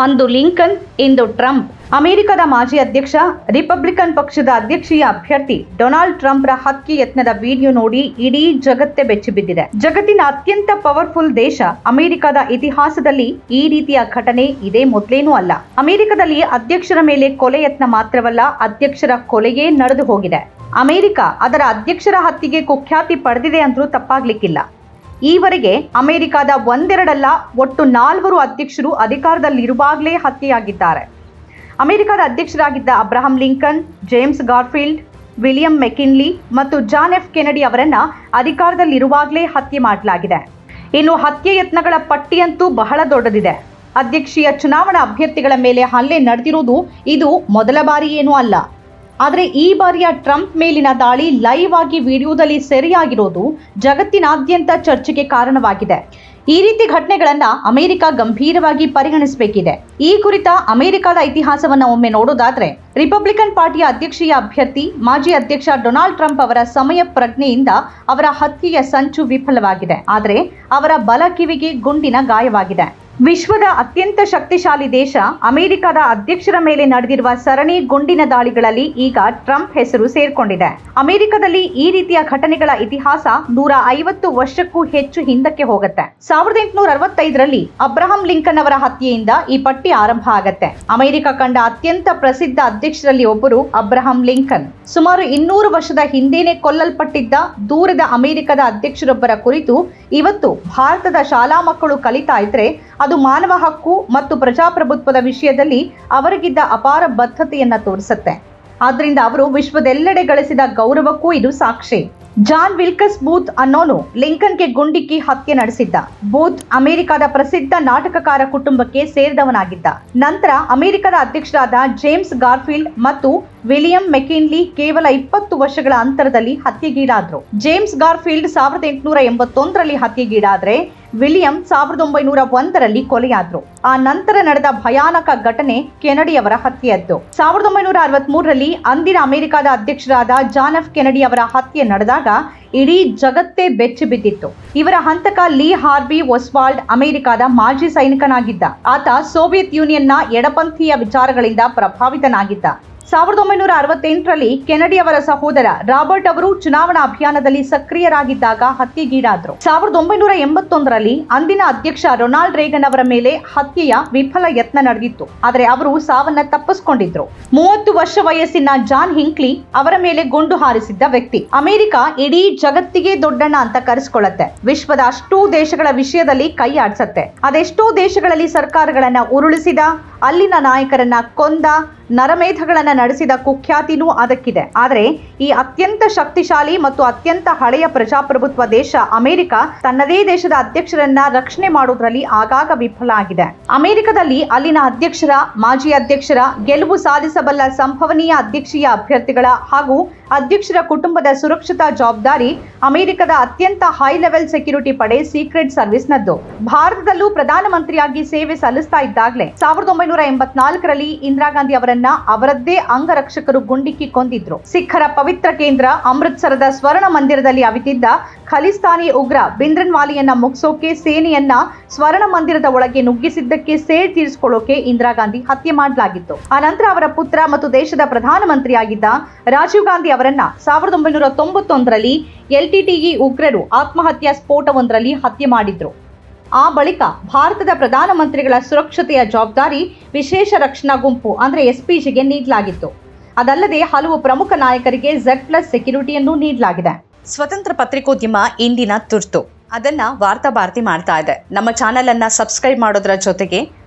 ಅಂದು ಲಿಂಕನ್, ಇಂದು ಟ್ರಂಪ್. ಅಮೆರಿಕದ ಮಾಜಿ ಅಧ್ಯಕ್ಷ, ರಿಪಬ್ಲಿಕನ್ ಪಕ್ಷದ ಅಧ್ಯಕ್ಷೀಯ ಅಭ್ಯರ್ಥಿ ಡೊನಾಲ್ಡ್ ಟ್ರಂಪ್ರ ಹತ್ಯೆ ಯತ್ನದ ವಿಡಿಯೋ ನೋಡಿ ಇಡೀ ಜಗತ್ತೇ ಬೆಚ್ಚಿಬಿದ್ದಿದೆ. ಜಗತ್ತಿನ ಅತ್ಯಂತ ಪವರ್ಫುಲ್ ದೇಶ ಅಮೆರಿಕದ ಇತಿಹಾಸದಲ್ಲಿ ಈ ರೀತಿಯ ಘಟನೆ ಇದೇ ಮೊದಲೇನೂ ಅಲ್ಲ. ಅಮೆರಿಕದಲ್ಲಿ ಅಧ್ಯಕ್ಷರ ಮೇಲೆ ಕೊಲೆ ಯತ್ನ ಮಾತ್ರವಲ್ಲ, ಅಧ್ಯಕ್ಷರ ಕೊಲೆಯೇ ನಡೆದು ಹೋಗಿದೆ. ಅಮೆರಿಕ ಅದರ ಅಧ್ಯಕ್ಷರ ಹತ್ತಿಗೆ ಕುಖ್ಯಾತಿ ಪಡೆದಿದೆ ಅಂದ್ರೂ ತಪ್ಪಾಗ್ಲಿಕ್ಕಿಲ್ಲ. ಈವರೆಗೆ ಅಮೆರಿಕದ ಒಂದೆರಡಲ್ಲ, ಒಟ್ಟು ನಾಲ್ವರು ಅಧ್ಯಕ್ಷರು ಅಧಿಕಾರದಲ್ಲಿರುವಾಗಲೇ ಹತ್ಯೆಯಾಗಿದ್ದಾರೆ. ಅಮೆರಿಕದ ಅಧ್ಯಕ್ಷರಾಗಿದ್ದ Abraham Lincoln, James Garfield, William McKinley ಮತ್ತು ಜಾನ್ ಎಫ್ ಕೆನಡಿ ಅವರನ್ನ ಅಧಿಕಾರದಲ್ಲಿರುವಾಗಲೇ ಹತ್ಯೆ ಮಾಡಲಾಗಿದೆ. ಇನ್ನು ಹತ್ಯೆ ಯತ್ನಗಳ ಪಟ್ಟಿಯಂತೂ ಬಹಳ ದೊಡ್ಡದಿದೆ. ಅಧ್ಯಕ್ಷೀಯ ಚುನಾವಣಾ ಅಭ್ಯರ್ಥಿಗಳ ಮೇಲೆ ಹಲ್ಲೆ ನಡೆದಿರುವುದು ಇದು ಮೊದಲ ಬಾರಿ ಏನೂ ಅಲ್ಲ. ಆದರೆ ಈ ಬಾರಿಯ ಟ್ರಂಪ್ ಮೇಲಿನ ದಾಳಿ ಲೈವ್ ಆಗಿ ವಿಡಿಯೋದಲ್ಲಿ ಸೆರೆಯಾಗಿರೋದು ಜಗತ್ತಿನಾದ್ಯಂತ ಚರ್ಚೆಗೆ ಕಾರಣವಾಗಿದೆ. ಈ ರೀತಿ ಘಟನೆಗಳನ್ನ ಅಮೆರಿಕ ಗಂಭೀರವಾಗಿ ಪರಿಗಣಿಸಬೇಕಿದೆ. ಈ ಕುರಿತ ಅಮೆರಿಕದ ಇತಿಹಾಸವನ್ನ ಒಮ್ಮೆ ನೋಡೋದಾದ್ರೆ ರಿಪಬ್ಲಿಕನ್ ಪಾರ್ಟಿಯ ಅಧ್ಯಕ್ಷೀಯ ಅಭ್ಯರ್ಥಿ, ಮಾಜಿ ಅಧ್ಯಕ್ಷ ಡೊನಾಲ್ಡ್ ಟ್ರಂಪ್ ಅವರ ಸಮಯ ಪ್ರಜ್ಞೆಯಿಂದ ಅವರ ಹತ್ಯೆಯ ಸಂಚು ವಿಫಲವಾಗಿದೆ. ಆದರೆ ಅವರ ಬಲ ಕಿವಿಗೆ ಗುಂಡಿನ ಗಾಯವಾಗಿದೆ. ವಿಶ್ವದ ಅತ್ಯಂತ ಶಕ್ತಿಶಾಲಿ ದೇಶ, ಅಮೆರಿಕದ ಅಧ್ಯಕ್ಷರ ಮೇಲೆ ನಡೆದಿರುವ ಸರಣಿ ಗುಂಡಿನ ದಾಳಿಗಳಲ್ಲಿ ಈಗ ಟ್ರಂಪ್ ಹೆಸರು ಸೇರ್ಕೊಂಡಿದೆ. ಅಮೆರಿಕದಲ್ಲಿ ಈ ರೀತಿಯ ಘಟನೆಗಳ ಇತಿಹಾಸ ನೂರ ಐವತ್ತು ವರ್ಷಕ್ಕೂ ಹೆಚ್ಚು ಹಿಂದಕ್ಕೆ ಹೋಗುತ್ತೆ. ಸಾವಿರದ ಎಂಟುನೂರ ಅರವತ್ತೈದರಲ್ಲಿ ಅಬ್ರಹಂ ಲಿಂಕನ್ ಅವರ ಹತ್ಯೆಯಿಂದ ಈ ಪಟ್ಟಿ ಆರಂಭ ಆಗತ್ತೆ. ಅಮೆರಿಕ ಕಂಡ ಅತ್ಯಂತ ಪ್ರಸಿದ್ಧ ಅಧ್ಯಕ್ಷರಲ್ಲಿ ಒಬ್ಬರು ಅಬ್ರಹಂ ಲಿಂಕನ್. ಸುಮಾರು ಇನ್ನೂರು ವರ್ಷದ ಹಿಂದೇನೆ ಕೊಲ್ಲಲ್ಪಟ್ಟಿದ್ದ ದೂರದ ಅಮೆರಿಕದ ಅಧ್ಯಕ್ಷರೊಬ್ಬರ ಕುರಿತು ಇವತ್ತು ಭಾರತದ ಶಾಲಾ ಮಕ್ಕಳು ಕಲಿತಾ ಇದ್ರೆ ಮಾನವ ಹಕ್ಕು ಮತ್ತು ಪ್ರಜಾಪ್ರಭುತ್ವದ ವಿಷಯದಲ್ಲಿ ಅವರಿಗಿದ್ದ ಅಪಾರ ಬದ್ಧತೆಯನ್ನ ತೋರಿಸುತ್ತೆ. ಆದ್ದರಿಂದ ಅವರು ವಿಶ್ವದೆಲ್ಲೆಡೆ ಗಳಿಸಿದ ಗೌರವಕ್ಕೂ ಇದು ಸಾಕ್ಷಿ. ಜಾನ್ ವಿಲ್ಕಸ್ ಬೂತ್ ಅನ್ನೋನು ಲಿಂಕನ್ಗೆ ಗುಂಡಿಕ್ಕಿ ಹತ್ಯೆ ನಡೆಸಿದ್ದ. ಬೂತ್ ಅಮೆರಿಕದ ಪ್ರಸಿದ್ಧ ನಾಟಕಕಾರ ಕುಟುಂಬಕ್ಕೆ ಸೇರಿದವನಾಗಿದ್ದ. ನಂತರ ಅಮೆರಿಕದ ಅಧ್ಯಕ್ಷರಾದ ಜೇಮ್ಸ್ ಗಾರ್ಫೀಲ್ಡ್ ಮತ್ತು ವಿಲಿಯಂ ಮೆಕಿನ್ಲಿ ಕೇವಲ ಇಪ್ಪತ್ತು ವರ್ಷಗಳ ಅಂತರದಲ್ಲಿ ಹತ್ಯೆಗೀಡಾದ್ರು. ಜೇಮ್ಸ್ ಗಾರ್ಫೀಲ್ಡ್ ಸಾವಿರದ ಎಂಟುನೂರ ಎಂಬತ್ತೊಂದರಲ್ಲಿ ಹತ್ಯೆಗೀಡಾದ್ರೆ ವಿಲಿಯಂ ಸಾವಿರದ ಒಂಬೈನೂರ ಒಂದರಲ್ಲಿ ಕೊಲೆಯಾದ್ರು. ಆ ನಂತರ ನಡೆದ ಭಯಾನಕ ಘಟನೆ ಕೆನಡಿ ಅವರ ಹತ್ಯೆಯದ್ದು. ಸಾವಿರದ ಒಂಬೈನೂರ ಅರವತ್ತ್ ಮೂರರಲ್ಲಿ ಅಂದಿನ ಅಮೆರಿಕದ ಅಧ್ಯಕ್ಷರಾದ ಜಾನ್ ಎಫ್ ಕೆನಡಿ ಅವರ ಹತ್ಯೆ ನಡೆದಾಗ ಇಡೀ ಜಗತ್ತೇ ಬೆಚ್ಚಿ ಬಿದ್ದಿತ್ತು. ಇವರ ಹಂತಕ ಲೀ ಹಾರ್ಬಿ ಒಸ್ವಾಲ್ಡ್ ಅಮೆರಿಕದ ಮಾಜಿ ಸೈನಿಕನಾಗಿದ್ದ. ಆತ ಸೋವಿಯತ್ ಯೂನಿಯನ್ನ ಎಡಪಂಥೀಯ ವಿಚಾರಗಳಿಂದ ಪ್ರಭಾವಿತನಾಗಿದ್ದ. ಸಾವಿರದ ಒಂಬೈನೂರ ಅರವತ್ತೆಂಟರಲ್ಲಿ ಕೆನಡಿ ಅವರ ಸಹೋದರ ರಾಬರ್ಟ್ ಅವರು ಚುನಾವಣಾ ಅಭಿಯಾನದಲ್ಲಿ ಸಕ್ರಿಯರಾಗಿದ್ದಾಗ ಹತ್ಯೆಗೀಡಾದರು. ಸಾವಿರದ ಒಂಬೈನೂರ ಎಂಬತ್ತೊಂದರಲ್ಲಿ ಅಂದಿನ ಅಧ್ಯಕ್ಷ ರೊನಾಲ್ಡ್ ರೇಗನ್ ಅವರ ಮೇಲೆ ಹತ್ಯೆಯ ವಿಫಲ ಯತ್ನ ನಡೆದಿತ್ತು. ಆದರೆ ಅವರು ಸಾವನ್ನ ತಪ್ಪಿಸಿಕೊಂಡಿದ್ರು. ಮೂವತ್ತು ವರ್ಷ ವಯಸ್ಸಿನ ಜಾನ್ ಹಿಂಕ್ಲಿ ಅವರ ಮೇಲೆ ಗುಂಡು ಹಾರಿಸಿದ್ದ ವ್ಯಕ್ತಿ. ಅಮೆರಿಕ ಇಡೀ ಜಗತ್ತಿಗೆ ದೊಡ್ಡಣ್ಣ ಅಂತ ಕರೆಸಿಕೊಳ್ಳುತ್ತೆ. ವಿಶ್ವದ ಅಷ್ಟೂ ದೇಶಗಳ ವಿಷಯದಲ್ಲಿ ಕೈ ಆಡ್ಸತ್ತೆ. ಅದೆಷ್ಟೋ ದೇಶಗಳಲ್ಲಿ ಸರ್ಕಾರಗಳನ್ನ ಉರುಳಿಸಿದ, ಅಲ್ಲಿನ ನಾಯಕರನ್ನ ಕೊಂದ, ನರಮೇಧಗಳನ್ನ ನಡೆಸಿದ ಕುಖ್ಯಾತಿನೂ ಅದಕ್ಕಿದೆ. ಆದರೆ ಈ ಅತ್ಯಂತ ಶಕ್ತಿಶಾಲಿ ಮತ್ತು ಅತ್ಯಂತ ಹಳೆಯ ಪ್ರಜಾಪ್ರಭುತ್ವ ದೇಶ ಅಮೆರಿಕ ತನ್ನದೇ ದೇಶದ ಅಧ್ಯಕ್ಷರನ್ನ ರಕ್ಷಣೆ ಮಾಡುವುದರಲ್ಲಿ ಆಗಾಗ ವಿಫಲ ಆಗಿದೆ. ಅಮೆರಿಕದಲ್ಲಿ ಅಲ್ಲಿನ ಅಧ್ಯಕ್ಷರ, ಮಾಜಿ ಅಧ್ಯಕ್ಷರ, ಗೆಲುವು ಸಾಧಿಸಬಲ್ಲ ಸಂಭವನೀಯ ಅಧ್ಯಕ್ಷೀಯ ಅಭ್ಯರ್ಥಿಗಳ ಹಾಗೂ ಅಧ್ಯಕ್ಷರ ಕುಟುಂಬದ ಸುರಕ್ಷತಾ ಜವಾಬ್ದಾರಿ ಅಮೆರಿಕದ ಅತ್ಯಂತ ಹೈ ಲೆವೆಲ್ ಸೆಕ್ಯೂರಿಟಿ ಪಡೆ ಸೀಕ್ರೆಟ್ ಸರ್ವಿಸ್ನದ್ದು ಭಾರತದಲ್ಲೂ ಪ್ರಧಾನಮಂತ್ರಿಯಾಗಿ ಸೇವೆ ಸಲ್ಲಿಸ್ತಾ ಇದ್ದಾಗಲೇ. ಸಾವಿರದ ಒಂಬೈನೂರ ಎಂಬತ್ನಾಲ್ಕರಲ್ಲಿ ಇಂದಿರಾ ಗಾಂಧಿ ಅವರನ್ನ ಅವರದ್ದೇ ಅಂಗರಕ್ಷಕರು ಗುಂಡಿಕ್ಕಿ ಕೊಂದಿದ್ರು. ಸಿಖ್ಖರ ಪವಿತ್ರ ಕೇಂದ್ರ ಅಮೃತ್ಸರದ ಸ್ವರ್ಣ ಮಂದಿರದಲ್ಲಿ ಅವಿತಿದ್ದ ಖಲಿಸ್ತಾನಿ ಉಗ್ರ ಬಿಂದ್ರನ್ ವಾಲಿಯನ್ನ ಮುಗಿಸೋಕೆ ಸೇನೆಯನ್ನ ಸ್ವರ್ಣ ಮಂದಿರದ ಒಳಗೆ ನುಗ್ಗಿಸಿದ್ದಕ್ಕೆ ಸೇರ್ ತೀರಿಸಿಕೊಳ್ಳೋಕೆ ಇಂದಿರಾ ಗಾಂಧಿ ಹತ್ಯೆ ಮಾಡಲಾಗಿತ್ತು. ಅನಂತರ ಅವರ ಪುತ್ರ ಮತ್ತು ದೇಶದ ಪ್ರಧಾನಮಂತ್ರಿಯಾಗಿದ್ದ ರಾಜೀವ್ ಗಾಂಧಿ ಅವರನ್ನ ಸಾವಿರದ ಒಂಬೈನೂರ ತೊಂಬತ್ತೊಂದರಲ್ಲಿ ಎಲ್ಟಿಟಿಇ ಉಗ್ರರು ಆತ್ಮಹತ್ಯಾ ಸ್ಫೋಟವೊಂದರಲ್ಲಿ ಹತ್ಯೆ ಮಾಡಿದ್ರು. ಆ ಬಳಿಕ ಭಾರತದ ಪ್ರಧಾನಮಂತ್ರಿಗಳ ಸುರಕ್ಷತೆಯ ಜವಾಬ್ದಾರಿ ವಿಶೇಷ ರಕ್ಷಣಾ ಗುಂಪು ಅಂದರೆ ಎಸ್ಪಿಜಿಗೆ ನೀಡಲಾಗಿತ್ತು. ಅದಲ್ಲದೆ ಹಲವು ಪ್ರಮುಖ ನಾಯಕರಿಗೆ ಝೆಡ್ ಪ್ಲಸ್ ಸೆಕ್ಯೂರಿಟಿಯನ್ನು ನೀಡಲಾಗಿದೆ. ಸ್ವತಂತ್ರ ಪತ್ರಿಕೋದ್ಯಮ ಇಂದಿನ ತುರ್ತು. ಅದನ್ನ ವಾರ್ತಾ ಭಾರತಿ ಮಾಡ್ತಾ ಇದೆ. ನಮ್ಮ ಚಾನೆಲ್ ಅನ್ನ ಸಬ್ಸ್ಕ್ರೈಬ್ ಮಾಡೋದ್ರ ಜೊತೆಗೆ